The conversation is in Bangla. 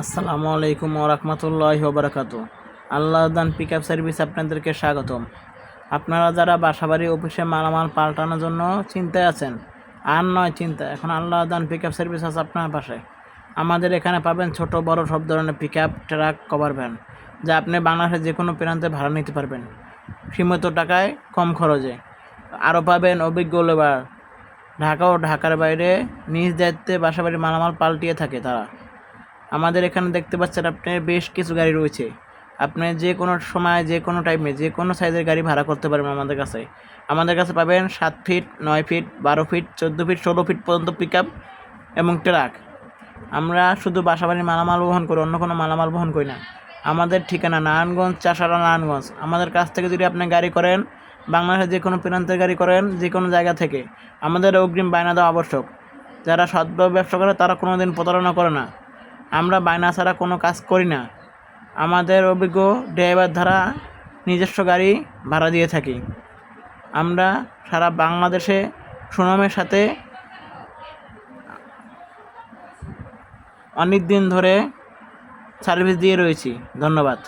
আসসালামু আলাইকুম ওরহমতুল্লাহ বারাকাত আল্লাহ দান পিক আপ সার্ভিস আপনাদেরকে স্বাগতম। আপনারা যারা বাসাবাড়ি অফিসে মালামাল পাল্টানোর জন্য চিন্তায় আছেন, আর নয় চিন্তা এখন আল্লাহ দান পিক আপ সার্ভিস আছে আপনার পাশে। আমাদের এখানে পাবেন ছোট, বড় সব ধরনের pick up truck cover van যা আপনি বাংলাদেশের যে কোনো প্রান্তে ভাড়া নিতে পারবেন। সীমিত টাকায়, কম খরচে। আরও পাবেন অভিজ্ঞ লেবার ঢাকা ও ঢাকার বাইরে নিজ দায়িত্বে বাসাবাড়ি মালামাল পাল্টিয়ে থাকে তারা। আমাদের এখানে দেখতে পাচ্ছেন আপনি বেশ কিছু গাড়ি রয়েছে। আপনি যে কোনো সময়, যে কোনো টাইমে যে কোনো সাইজের গাড়ি ভাড়া করতে পারবেন আমাদের কাছে। আমাদের কাছে পাবেন সাত ফিট নয় ফিট বারো ফিট চোদ্দ ফিট ষোলো ফিট পর্যন্ত পিক আপ এবং ট্রাক আমরা শুধু বাসাবাড়ির মালামাল বহন করি, অন্য কোনো মালামাল বহন করি না। আমাদের ঠিকানা নারায়ণগঞ্জ, চাষারা নারায়ণগঞ্জ। আমাদের কাছ থেকে যদি আপনি গাড়ি করেন, বাংলাদেশের যে কোনো প্রান্তের গাড়ি করেন, যে কোনো জায়গা থেকে, আমাদের অগ্রিম বায়না দেওয়া আবশ্যক। যারা সৎভাবে ব্যবসা করে, তারা কোনো দিন প্রতারণা করে না। আমরা বায়না ছাড়া কোনো কাজ করি না। আমাদের অভিজ্ঞ ড্রাইভার দ্বারা নিজস্ব গাড়ি ভাড়া দিয়ে থাকি। আমরা সারা বাংলাদেশে সুনামের সাথে অনেক দিন ধরে সার্ভিস দিয়ে রয়েছি। ধন্যবাদ।